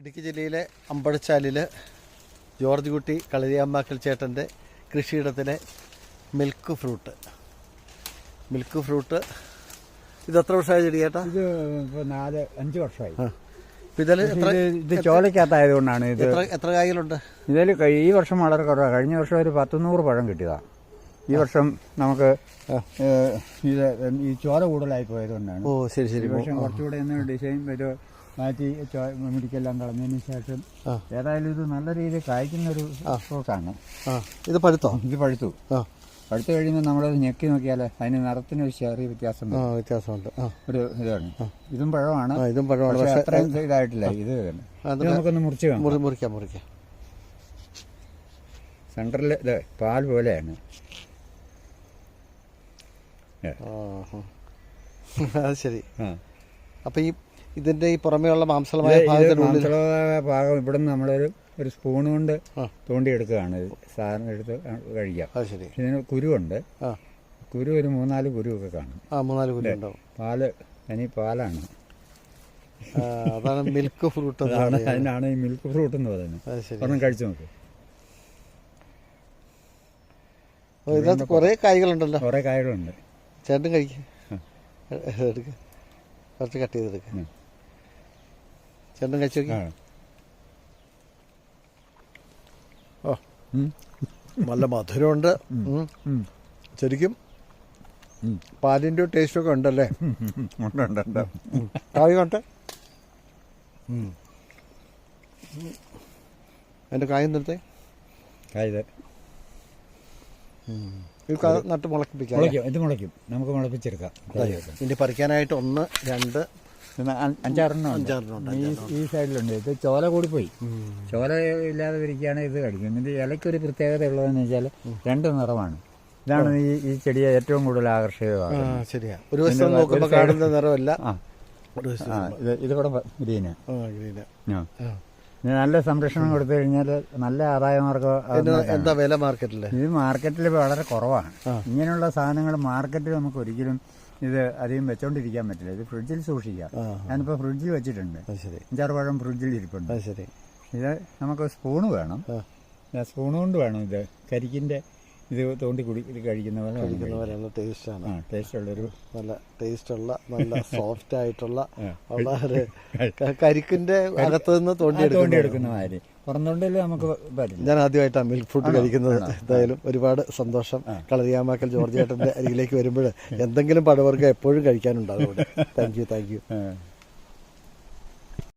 ഇടുക്കി ജില്ലയിലെ അമ്പഴച്ചാലിൽ ജോർജ് കുട്ടി കളരിയാമ്പാക്കൽ ചേട്ടന്റെ കൃഷിയിടത്തിലെ മിൽക്ക് ഫ്രൂട്ട് മിൽക്ക് ഫ്രൂട്ട് ഇത് എത്ര വർഷമായി ചെടി ചേട്ടാ ഇത് ഇപ്പൊ നാല് അഞ്ച് വർഷമായി. ഇതിൽ എത്ര ഇത് ഇത് ചോലക്കകത്തായതുകൊണ്ടാണ് ഇത്. എത്ര എത്ര കായ്കളുണ്ട് ഇതിൽ ഈ വർഷം വളരെ കുറവാണ് കഴിഞ്ഞ വർഷം ഒരു പത്തുനൂറ് പഴം കിട്ടിയതാ. ഈ വർഷം നമുക്ക് ഇത് ഈ ചോര കൂടുതലായി പോയതുകൊണ്ടാണ് ഓ ശരി ശരി. ഈ വർഷം കുറച്ചുകൂടെ ഒന്ന് ഡിസൈൻ ഒരു മാറ്റി മുടിക്കെല്ലാം കളഞ്ഞതിന് ശേഷം. ഏതായാലും ഇത് നല്ല രീതിയിൽ കായ്ക്കുന്ന ഒരു ഫ്രൂട്ടാണ് ഇത് പഴുത്തോ? ഇത് പഴുത്തു. പഴുത്തു കഴിയുമ്പോൾ നമ്മളത് ഞെക്കി നോക്കിയാൽ അതിന് നിറത്തിന് ഒരു ചെറിയ വ്യത്യാസം. വ്യത്യാസമുണ്ട്. ഒരു ഇതാണ്. ഇതും പഴമാണ്. ഇതും പഴമാണ്. പക്ഷേ അത്രയും ഇതായിട്ടില്ല. ഇത് നമുക്കൊന്ന് മുറിച്ച് മുറിക്കാം മുറിക്കാം. സെന്ററിൽ ഇത് പാൽ പോലെയാണ്. അത് ശരി. അപ്പൊ ഈ ഇതിന്റെ ഈ പുറമേയുള്ള മാംസളമായ മാംസളമായ ഭാഗം ഇവിടെ നിന്ന് നമ്മളൊരു ഒരു സ്പൂൺ കൊണ്ട്. തോണ്ടിയെടുക്കുകയാണ്. സാധനം എടുത്ത് കഴിക്കാം. അത് ശരി. ഇതിന് കുരുവുണ്ട്. കുരു ഒരു മൂന്നാൽ കുരുവൊക്കെ കാണും. ആ മൂന്നാൽ കുരു ഉണ്ടാവും. പാൽ ഇനി പാലാണ്. അതാണ് മിൽക്ക് ഫ്രൂട്ട് അതാണ് അതിനാണ് ഈ മിൽക്ക് ഫ്രൂട്ട് എന്ന് പറയുന്നത്. ഒരെണ്ണം കഴിച്ചു നോക്ക്. ഇതിനകത്ത് കുറേ കായ്കളുണ്ടല്ലോ. കുറേ കായകളുണ്ട്. ചേട്ടൻ കഴിക്കും. എടുക്ക. കുറച്ച് കട്ട് ചെയ്തെടുക്ക. ചേട്ടൻ കഴിച്ചു നോക്കി. ഓ. നല്ല മധുരമുണ്ട്. ശരിക്കും. പാലിന്റെ ടേസ്റ്റ് ഒക്കെ ഉണ്ടല്ലേ? ഉണ്ട് ഉണ്ട് ഉണ്ട്. കായ് കൊണ്ട്? അതിന്റെ കായം നിർത്തേ കായത് നട്ട് മുളക്കിപ്പിക്കാം? മുളയ്ക്കും. ഇത് മുളയ്ക്കും. നമുക്ക് മുളപ്പിച്ചെടുക്കാം. ഇനി പറിക്കാനായിട്ട് ഒന്ന് രണ്ട് അഞ്ചാറെണ്ണം. അഞ്ചാറെണ്ണം ഈ ഈ സൈഡിലുണ്ട്. ഇത് ചോല കൂടി പോയി ചോല ഇല്ലാതെ ഇരിക്കുകയാണ് ഇത് കഴിക്കും ഇതിന്റെ ഇലയ്ക്കൊരു പ്രത്യേകത ഉള്ളതെന്ന് വെച്ചാൽ രണ്ട് നിറമാണ്. ഇതാണ് ഈ ഈ ചെടിയെ ഏറ്റവും കൂടുതൽ ആകർഷകമാണ് ശരിയാ. ഒരു വശം നോക്കുമ്പോൾ കാണുന്ന നിറമല്ല. ആ. ഇത് ഇതിവിടെ ഗ്രീന്. ഗ്രീന്. ആ. ഇത് നല്ല സംരക്ഷണം കൊടുത്തു കഴിഞ്ഞാൽ നല്ല ആദായ മാർഗം എന്താ വില മാർക്കറ്റിൽ ഇത് മാർക്കറ്റിൽ വളരെ കുറവാണ്. ഇങ്ങനെയുള്ള സാധനങ്ങൾ മാർക്കറ്റിൽ നമുക്ക് ഒരിക്കലും ഇത് അധികം വെച്ചോണ്ടിരിക്കാൻ പറ്റില്ല. ഇത് ഫ്രിഡ്ജിൽ സൂക്ഷിക്കാം. ഞാനിപ്പോൾ ഫ്രിഡ്ജിൽ വെച്ചിട്ടുണ്ട്. അഞ്ചാറ് പഴം ഫ്രിഡ്ജിൽ ഇരിപ്പുണ്ട്. ഇത് നമുക്ക് സ്പൂണ് വേണം. സ്പൂണ് സ്പൂൺ കൊണ്ട് വേണം ഇത് കരിക്കിന്റെ ഇത് തോണ്ടി കുടി കഴിക്കുന്ന പോലെ കഴിക്കുന്ന പോലെയുള്ള ടേസ്റ്റാണ്. ടേസ്റ്റുള്ളൊരു നല്ല ടേസ്റ്റ് ഉള്ള നല്ല സോഫ്റ്റ് ആയിട്ടുള്ള വളരെ കരിക്കിന്റെ അകത്ത് നിന്ന് തോണ്ടി തോണ്ടിയെടുക്കുന്ന എടുക്കുന്ന മാതിരി. പുറംതൊണ്ടിൽ നമുക്ക് പറ്റില്ല. ഞാൻ ആദ്യമായിട്ടാണ് മിൽക്ക് ഫുഡ് കഴിക്കുന്നത്. എന്തായാലും ഒരുപാട് സന്തോഷം. കളരിയാമാക്കൽ ജോർജ് ചേട്ടന്റെ അരികിലേക്ക് വരുമ്പോൾ എന്തെങ്കിലും പടവർഗം എപ്പോഴും കഴിക്കാനുണ്ടാകും താങ്ക് യു താങ്ക് യു.